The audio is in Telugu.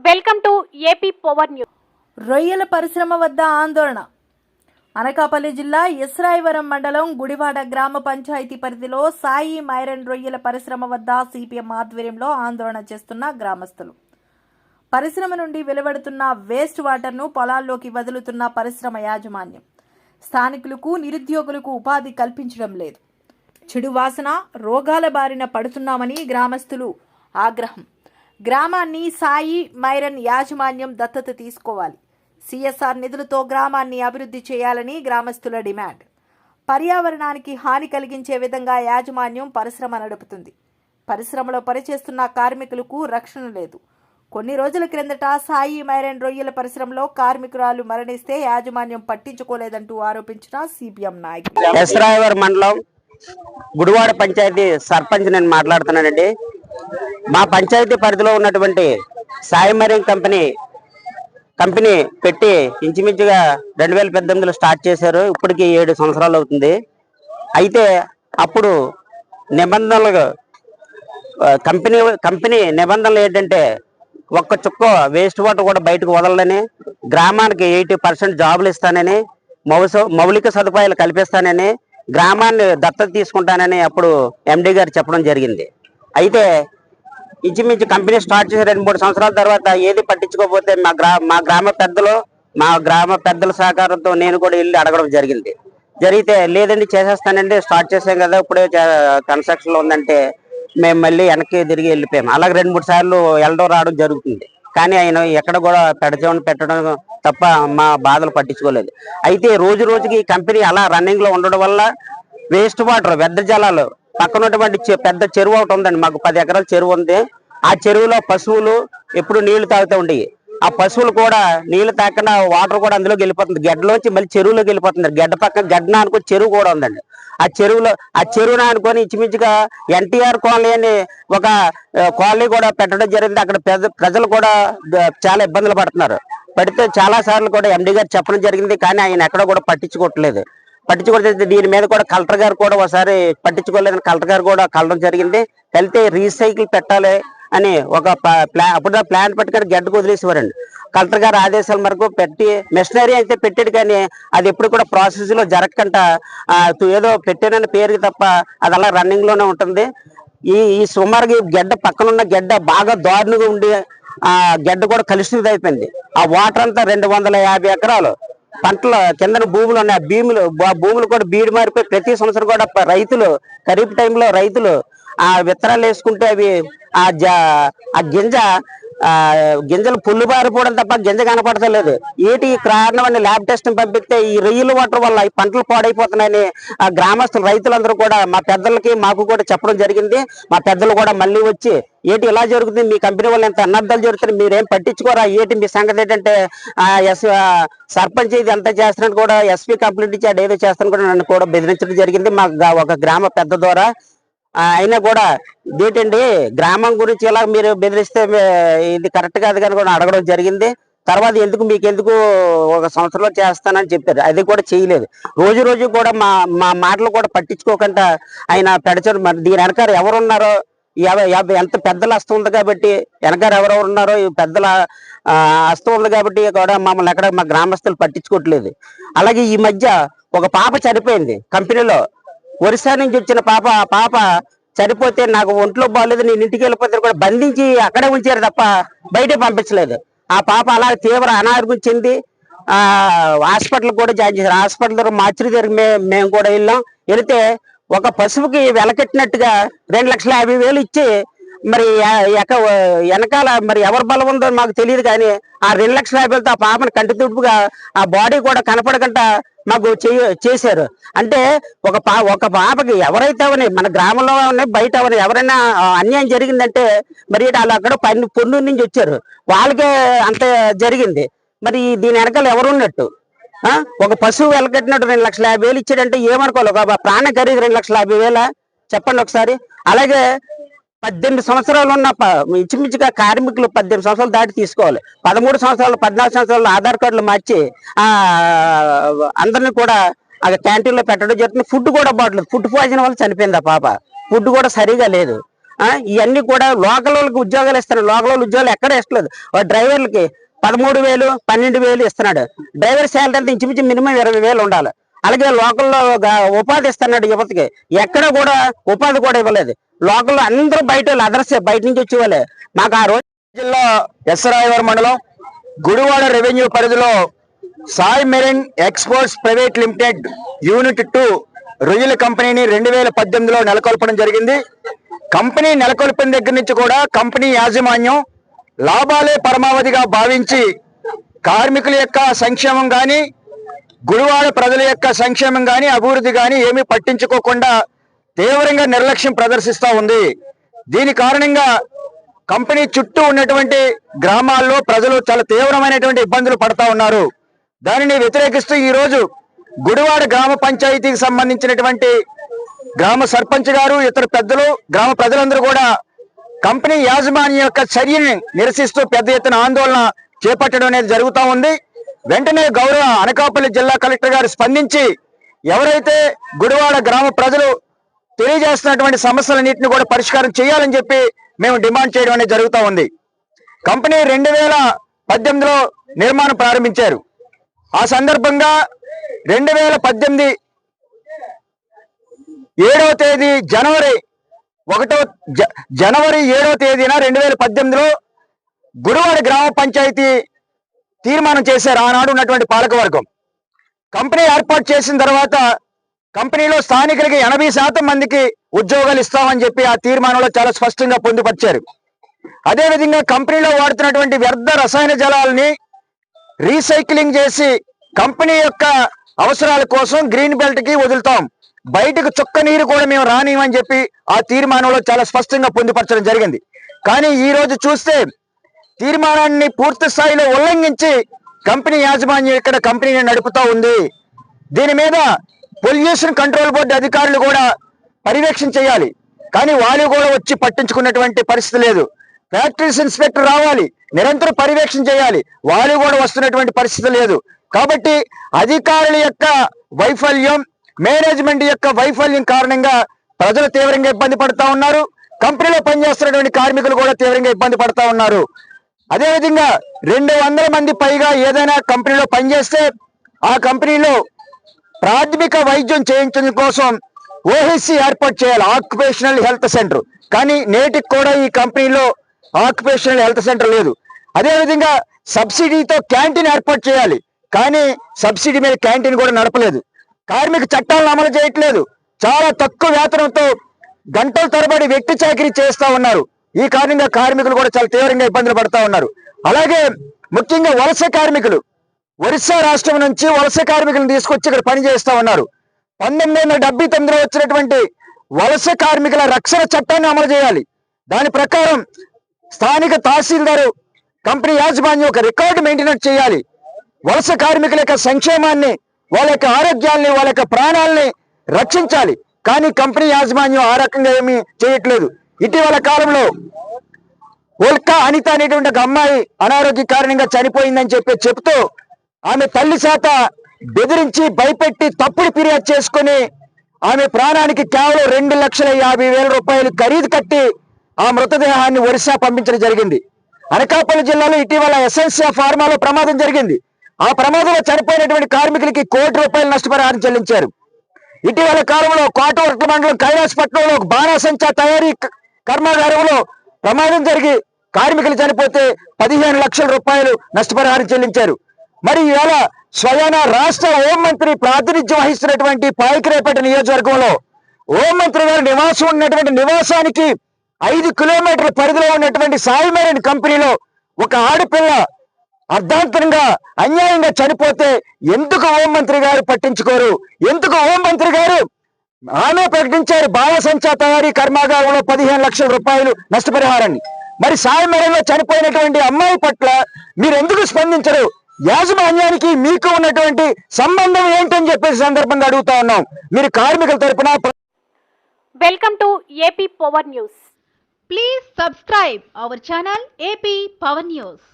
Welcome to AP power news రొయ్యల పరిశ్రమ వద్ద ఆందోళన. అనకాపల్లి జిల్లా ఇస్రాయివరం మండలం గుడివాడ గ్రామ పంచాయతీ పరిధిలో సాయి మైరన్ రొయ్యల పరిశ్రమ వద్ద సిపిఎం ఆధ్వర్యంలో ఆందోళన చేస్తున్న గ్రామస్తులు. పరిశ్రమ నుండి వెలువడుతున్న వేస్ట్ వాటర్ను పొలాల్లోకి వదులుతున్న పరిశ్రమ యాజమాన్యం. స్థానికులకు నిరుద్యోగులకు ఉపాధి కల్పించడం లేదు. చెడు వాసన రోగాల బారిన పడుతున్నామని గ్రామస్తులు ఆగ్రహం. గ్రామాన్ని సాయి మైరన్ యాజమాన్యం దత్తత తీసుకోవాలి. సిఎస్ఆర్ నిధులతో గ్రామాన్ని అభివృద్ధి చేయాలని గ్రామస్తుల డిమాండ్. పర్యావరణానికి హాని కలిగించే విధంగా యాజమాన్యం పరిశ్రమ నడుపుతుంది. పరిశ్రమలో పనిచేస్తున్న కార్మికులకు రక్షణ లేదు. కొన్ని రోజుల క్రిందట సాయి మైరన్ రొయ్యల పరిశ్రమలో కార్మికురాలు మరణిస్తే యాజమాన్యం పట్టించుకోలేదంటూ ఆరోపించిన సిపిఎం నాయకులు. మండలం గుడివాడ పంచాయతీ సర్పంచ్ నేను మాట్లాడుతున్నానండి. మా పంచాయతీ పరిధిలో ఉన్నటువంటి సాయి కంపెనీ కంపెనీ పెట్టి ఇంచుమించుగా రెండు వేల పద్దెనిమిదిలో స్టార్ట్ చేశారు. ఇప్పటికి ఏడు సంవత్సరాలు అవుతుంది. అయితే అప్పుడు నిబంధనలు కంపెనీ కంపెనీ నిబంధనలు ఏంటంటే ఒక్క చుక్క వేస్ట్ వాటర్ కూడా బయటకు వదలని గ్రామానికి ఎయిటీ పర్సెంట్ జాబులు ఇస్తానని మౌలిక సదుపాయాలు కల్పిస్తానని గ్రామాన్ని దత్తత తీసుకుంటానని అప్పుడు ఎండి గారు చెప్పడం జరిగింది. అయితే ఇచ్చిమించి కంపెనీ స్టార్ట్ చేసి రెండు మూడు సంవత్సరాల తర్వాత ఏది పట్టించుకోకపోతే మా గ్రా మా గ్రామ పెద్దలు మా గ్రామ పెద్దల సహకారంతో నేను కూడా వెళ్ళి అడగడం జరిగింది. జరిగితే లేదండి చేసేస్తానండి స్టార్ట్ చేసాం కదా ఇప్పుడే కన్స్ట్రక్షన్లో ఉందంటే మేము మళ్ళీ వెనక్కి తిరిగి వెళ్ళిపోయాము అలాగే రెండు మూడు సార్లు వెళ్ళడం రావడం జరుగుతుంది. కానీ ఆయన ఎక్కడ కూడా పెడచేమని పెట్టడం తప్ప మా బాధలు పట్టించుకోలేదు. అయితే రోజు రోజుకి ఈ కంపెనీ అలా రన్నింగ్లో ఉండడం వల్ల వేస్ట్ వాటర్ వ్యర్థ జలాలు పక్కన ఉన్నటువంటి పెద్ద చెరువు ఒకటి ఉందండి. మాకు పది ఎకరాల చెరువు ఉంది. ఆ చెరువులో పశువులు ఎప్పుడు నీళ్ళు తాగుతూ ఉండేవి. ఆ పశువులు కూడా నీళ్ళు తాకుండా వాటర్ కూడా అందులోకి వెళ్ళిపోతుంది. గడ్డలోంచి మళ్ళీ చెరువులోకి వెళ్ళిపోతుంది. గడ్డ పక్క గడ్డన అనుకుని చెరువు కూడా ఉందండి. ఆ చెరువులో ఆ చెరువున అనుకొని ఇచ్చిమించుగా ఎన్టీఆర్ కాలనీ అని ఒక కాలనీ కూడా పెట్టడం జరిగింది. అక్కడ పెద్ద ప్రజలు కూడా చాలా ఇబ్బందులు పడుతున్నారు. పడితే చాలా సార్లు కూడా ఎండి గారు చెప్పడం జరిగింది. కానీ ఆయన ఎక్కడ కూడా పట్టించుకోవట్లేదు. పట్టించుకోలేదు దీని మీద కూడా కలెక్టర్ గారు కూడా ఒకసారి పట్టించుకోలేదని కలెక్టర్ గారు కూడా కలడం జరిగింది. కలితే రీసైకిల్ పెట్టాలి అని ఒక ప్లాన్ అప్పుడు ప్లాన్ పెట్టుకొని గడ్డకు వదిలేసేవారండి కలెక్టర్ గారు ఆదేశాల మేరకు పెట్టి మిషనరీ అయితే పెట్టాడు కానీ అది ఎప్పుడు కూడా ప్రాసెస్లో జరగకుండా ఏదో పెట్టానని పేరుకి తప్ప అది అలా రన్నింగ్లోనే ఉంటుంది. ఈ ఈ సుమారుగా గడ్డ పక్కన ఉన్న గడ్డ బాగా దారుణంగా ఉండి ఆ గడ్డ కూడా కలుషితం అయిపోయింది ఆ వాటర్ అంతా రెండు వందల యాభై ఎకరాలు. పంటలు కింద భూములు ఉన్నాయి. ఆ భూములు భూములు కూడా బీడు మారిపోయి ప్రతి సంవత్సరం కూడా రైతులు ఖరీఫ్ టైంలో రైతులు ఆ విత్తనాలు వేసుకుంటే అవి ఆ జ ఆ గింజ ఆ గింజలు పుల్లు పారిపోవడం తప్ప గింజ కనపడతలేదు. ఏటి కారణం అని ల్యాబ్ టెస్ట్ పంపిస్తే ఈ రొయ్యల వాటర్ వల్ల ఈ పంటలు పాడైపోతున్నాయని ఆ గ్రామస్తులు రైతులందరూ కూడా మా పెద్దలకి మాకు కూడా చెప్పడం జరిగింది. మా పెద్దలు కూడా మళ్ళీ వచ్చి ఏటి ఇలా జరుగుతుంది? మీ కంపెనీ వల్ల ఎంత అనర్థాలు జరుగుతున్నాయి? మీరేం పట్టించుకోరా? ఏటి మీ సంగతి ఏంటంటే ఆ ఎస్ ఆ సర్పంచ్ ఇది ఎంత చేస్తున్నట్టు కూడా ఎస్పీ కంప్లీట్ ఇచ్చి ఏదో చేస్తాను కూడా నన్ను కూడా బెదిరించడం జరిగింది. మా ఒక గ్రామ పెద్ద ద్వారా అయినా కూడా ఇదేంటండి గ్రామం గురించి ఇలా మీరు బెదిరిస్తే ఇది కరెక్ట్ కాదు కానీ కూడా అడగడం జరిగింది. తర్వాత ఎందుకు మీకు ఎందుకు ఒక సంవత్సరంలో చేస్తానని చెప్పారు. అది కూడా చేయలేదు. రోజు రోజు కూడా మా మా మాటలు కూడా పట్టించుకోకుండా ఆయన పెడచారు. మరి దీని వెనకాల ఎవరు ఉన్నారో ఎంత పెద్దల హస్తం ఉంది కాబట్టి వెనకారు ఎవరెవరు ఉన్నారో పెద్దల హస్తం ఉంది కాబట్టి కూడా మమ్మల్ని ఎక్కడ మా గ్రామస్తులు పట్టించుకోవట్లేదు. అలాగే ఈ మధ్య ఒక పాప చనిపోయింది కంపెనీలో. ఒరిస్సా నుంచి వచ్చిన పాప ఆ పాప చనిపోతే నాకు ఒంట్లో బాగలేదు నేను ఇంటికి వెళ్ళిపోతే కూడా బంధించి అక్కడే ఉంచారు తప్ప బయటే పంపించలేదు. ఆ పాప అలా తీవ్ర అనారోగ్యం చెంది ఆ హాస్పిటల్ కూడా జాయిన్ చేశారు. హాస్పిటల్ దగ్గర మార్చిరి దగ్గర మేము కూడా వెళ్ళాం. వెళితే ఒక పశువుకి వెలకెట్టినట్టుగా రెండు లక్షల యాభై వేలు ఇచ్చి మరి వెనకాల మరి ఎవరి బలం ఉందో మాకు తెలియదు కానీ ఆ రెండు లక్షల యాభై వేలతో ఆ పాపని కంటి తుడుపుగా ఆ బాడీ కూడా కనపడకుండా మాకు చేయ- చేశారు. అంటే ఒక పా ఒక పాపకి ఎవరైతే అవని మన గ్రామంలో అవని బయట అవని ఎవరైనా అన్యాయం జరిగిందంటే మరి వాళ్ళు అక్కడ పన్ను పొన్నూరు నుంచి వచ్చారు. వాళ్ళకే అంత జరిగింది. మరి దీని వెనకాల ఎవరు ఉన్నట్టు? ఒక పశువు వెలకట్టినట్టు రెండు లక్షల యాభై వేలు ఇచ్చాడంటే ఏమనుకోవాలి? ఒక ప్రాణ ఖరీదు రెండు లక్షల యాభై వేల? చెప్పండి ఒకసారి. అలాగే పద్దెనిమిది సంవత్సరాలు ఉన్న ప- ఇంచుమించుగా కార్మికులు పద్దెనిమిది సంవత్సరాలు దాటి తీసుకోవాలి. పదమూడు సంవత్సరాలు పద్నాలుగు సంవత్సరాలు ఆధార్ కార్డులు మార్చి అందరినీ అందరిని కూడా ఆ క్యాంటీన్లో పెట్టడం జరుగుతుంది. ఫుడ్ కూడా బాగలేదు ఫుడ్ పాయిజన్ వల్ల చనిపోయింది ఆ పాప. ఫుడ్ కూడా సరిగా లేదు. ఆ, ఇవన్నీ కూడా లోకల్ వాళ్ళకి ఉద్యోగాలు ఇస్తున్నారు లోకల్ వాళ్ళు ఉద్యోగాలు ఎక్కడ ఇస్తలేదు. ఓ డ్రైవర్లకి పదమూడు వేలు పన్నెండు వేలు ఇస్తున్నాడు. డ్రైవర్ శాలరీ అంతా ఇంచుమించు మినిమం ఇరవై వేలు ఉండాలి. అలాగే లోకల్లో ఒక ఉపాధి ఇస్తున్నాడు యువతకి. ఎక్కడ కూడా ఉపాధి కూడా ఇవ్వలేదు. లోకల్ అందరూ బయట అదర్స్ బయట నుంచి వచ్చేవాళ్ళే. మాకు ఆ రోజు జిల్లా ఎస్రాయవరం మండలం గుడివాడ రెవెన్యూ పరిధిలో Sai marine exports private limited unit two రొయ్యల కంపెనీని రెండు వేల పద్దెనిమిదిలో నెలకొల్పడం జరిగింది. కంపెనీ నెలకొల్పిన దగ్గర నుంచి కూడా కంపెనీ యాజమాన్యం లాభాలే పరమావధిగా భావించి కార్మికుల యొక్క సంక్షేమం కానీ గుడివాడ ప్రజల యొక్క సంక్షేమం కానీ అభివృద్ధి కానీ ఏమీ పట్టించుకోకుండా తీవ్రంగా నిర్లక్ష్యం ప్రదర్శిస్తూ ఉంది. దీని కారణంగా కంపెనీ చుట్టూ ఉన్నటువంటి గ్రామాల్లో ప్రజలు చాలా తీవ్రమైనటువంటి ఇబ్బందులు పడతా ఉన్నారు. దానిని వ్యతిరేకిస్తూ ఈ రోజు గుడివాడ గ్రామ పంచాయతీకి సంబంధించినటువంటి గ్రామ సర్పంచ్ గారు ఇతర పెద్దలు గ్రామ ప్రజలందరూ కూడా కంపెనీ యాజమాన్యం యొక్క చర్యని నిరసిస్తూ పెద్ద ఎత్తున ఆందోళన చేపట్టడం అనేది జరుగుతూ ఉంది. వెంటనే గౌరవ అనకాపల్లి జిల్లా కలెక్టర్ గారు స్పందించి ఎవరైతే గుడివాడ గ్రామ ప్రజలు తెలియజేస్తున్నటువంటి సమస్యలన్నింటినీ కూడా పరిష్కారం చేయాలని చెప్పి మేము డిమాండ్ చేయడం అనేది జరుగుతూ ఉంది. కంపెనీ రెండు వేల పద్దెనిమిదిలో నిర్మాణం ప్రారంభించారు. ఆ సందర్భంగా రెండు వేల పద్దెనిమిది ఏడవ తేదీ జనవరి ఒకటో జ- జనవరి ఏడవ తేదీన రెండు వేల పద్దెనిమిదిలో గురువారి గ్రామ పంచాయతీ తీర్మానం చేశారు. ఆనాడు ఉన్నటువంటి పాలకవర్గం. కంపెనీ ఏర్పాటు చేసిన తర్వాత కంపెనీలో స్థానికులకి ఎనభై శాతం మందికి ఉద్యోగాలు ఇస్తామని చెప్పి ఆ తీర్మానంలో చాలా స్పష్టంగా పొందుపరిచారు. అదేవిధంగా కంపెనీలో వాడుతున్నటువంటి వ్యర్థ రసాయన జలాలని రీసైక్లింగ్ చేసి కంపెనీ యొక్క అవసరాల కోసం గ్రీన్ బెల్ట్కి వదులుతాం. బయటకు చుక్క నీరు కూడా మేము రానియమని చెప్పి ఆ తీర్మానంలో చాలా స్పష్టంగా పొందుపరచడం జరిగింది. కానీ ఈ రోజు చూస్తే తీర్మానాన్ని పూర్తి స్థాయిలో ఉల్లంఘించి కంపెనీ యాజమాన్యం ఇక్కడ కంపెనీని నడుపుతా ఉంది. దీని మీద పొల్యూషన్ కంట్రోల్ బోర్డు అధికారులు కూడా పర్యవేక్షణ చేయాలి. కానీ వాళ్ళు కూడా వచ్చి పట్టించుకున్నటువంటి పరిస్థితి లేదు. ఫ్యాక్టరీస్ ఇన్స్పెక్టర్ రావాలి. నిరంతరం పర్యవేక్షణ చేయాలి. వాళ్ళు కూడా వస్తున్నటువంటి పరిస్థితి లేదు. కాబట్టి అధికారుల యొక్క వైఫల్యం మేనేజ్మెంట్ యొక్క వైఫల్యం కారణంగా ప్రజలు తీవ్రంగా ఇబ్బంది పడతా ఉన్నారు. కంపెనీలో పనిచేస్తున్నటువంటి కార్మికులు కూడా తీవ్రంగా ఇబ్బంది పడతా ఉన్నారు. అదేవిధంగా రెండు వందల మంది పైగా ఏదైనా కంపెనీలో పనిచేస్తే ఆ కంపెనీలో ప్రాథమిక వైద్యం చేయించడం కోసం ఓహెచ్సి ఏర్పాటు చేయాలి ఆక్యుపేషనల్ హెల్త్ సెంటర్ కానీ నేటికి కూడా ఈ కంపెనీలో ఆక్యుపేషనల్ హెల్త్ సెంటర్ లేదు. అదేవిధంగా సబ్సిడీతో క్యాంటీన్ ఏర్పాటు చేయాలి కానీ సబ్సిడీ మీద క్యాంటీన్ కూడా నడపలేదు. కార్మిక చట్టాలను అమలు చేయట్లేదు. చాలా తక్కువ వేతనంతో గంటల తరబడి వ్యక్తి చాకరీ చేస్తా ఉన్నారు. ఈ కారణంగా కార్మికులు కూడా చాలా తీవ్రంగా ఇబ్బందులు పడతా ఉన్నారు. అలాగే ముఖ్యంగా వలస కార్మికులు ఒరిస్సా రాష్ట్రం నుంచి వలస కార్మికులను తీసుకొచ్చి ఇక్కడ పని చేస్తా ఉన్నారు. పంతొమ్మిది వందల డెబ్బై తొమ్మిదిలో వచ్చినటువంటి వలస కార్మికుల రక్షణ చట్టాన్ని అమలు చేయాలి. దాని ప్రకారం స్థానిక తహసీల్దారు కంపెనీ యాజమాన్యం ఒక రికార్డు మెయింటెనెన్స్ చేయాలి. వలస కార్మికుల యొక్క సంక్షేమాన్ని వాళ్ళ యొక్క ఆరోగ్యాల్ని వాళ్ళ యొక్క ప్రాణాలని రక్షించాలి. కానీ కంపెనీ యాజమాన్యం ఆ రకంగా ఏమీ చేయట్లేదు. ఇటీవల కాలంలో ఉల్కా అనిత అనేటువంటి ఒక అమ్మాయి అనారోగ్య కారణంగా చనిపోయిందని చెప్పి చెప్తూ ఆమె తల్లి చేత బెదిరించి భయపెట్టి తప్పుడు ఫిర్యాదు చేసుకుని ఆమె ప్రాణానికి కేవలం రెండు లక్షల యాభై వేల రూపాయలు ఖరీదు కట్టి ఆ మృతదేహాన్ని ఒరిస్సా పంపించడం జరిగింది. అనకాపల్లి జిల్లాలో ఇటీవల ఎస్ఎన్సీ ఫార్మాలో ప్రమాదం జరిగింది. ఆ ప్రమాదంలో చనిపోయినటువంటి కార్మికులకి కోటి రూపాయలు నష్టపరిహారం చెల్లించారు. ఇటీవల కాలంలో కోటవర్క మండలం కైలాసపట్నంలో ఒక బాణాసంచా తయారీ కర్మాగారంలో ప్రమాదం జరిగి కార్మికులు చనిపోతే పదిహేను లక్షల రూపాయలు నష్టపరిహారం చెల్లించారు. మరి ఈవేళ స్వయాన రాష్ట్ర హోంమంత్రి ప్రాతినిధ్యం వహిస్తున్నటువంటి పాయకరేపేట నియోజకవర్గంలో హోంమంత్రి గారి నివాసం ఉన్నటువంటి నివాసానికి ఐదు కిలోమీటర్ల పరిధిలో ఉన్నటువంటి సాయిమేరన్ కంపెనీలో ఒక ఆడపిల్ల అర్ధాంతరంగా అన్యాయంగా చనిపోతే ఎందుకు హోంమంత్రి గారు పట్టించుకోరు? ఎందుకు హోంమంత్రి గారు ఆమె ప్రకటించారు బాల సంచా తయారీ కర్మాగారంలో పదిహేను లక్షల రూపాయలు నష్టపరిహారాన్ని. మరి సాయి మేరలో చనిపోయినటువంటి అమ్మాయి పట్ల మీరు ఎందుకు స్పందించరు? యాజమాన్యానికి మీకు ఉన్నటువంటి సంబంధం ఏంటని చెప్పేసి సందర్భంగా అడుగుతా ఉన్నాం మీరు కార్మికుల తరపున welcome to AP power news Please subscribe our channel AP Power News.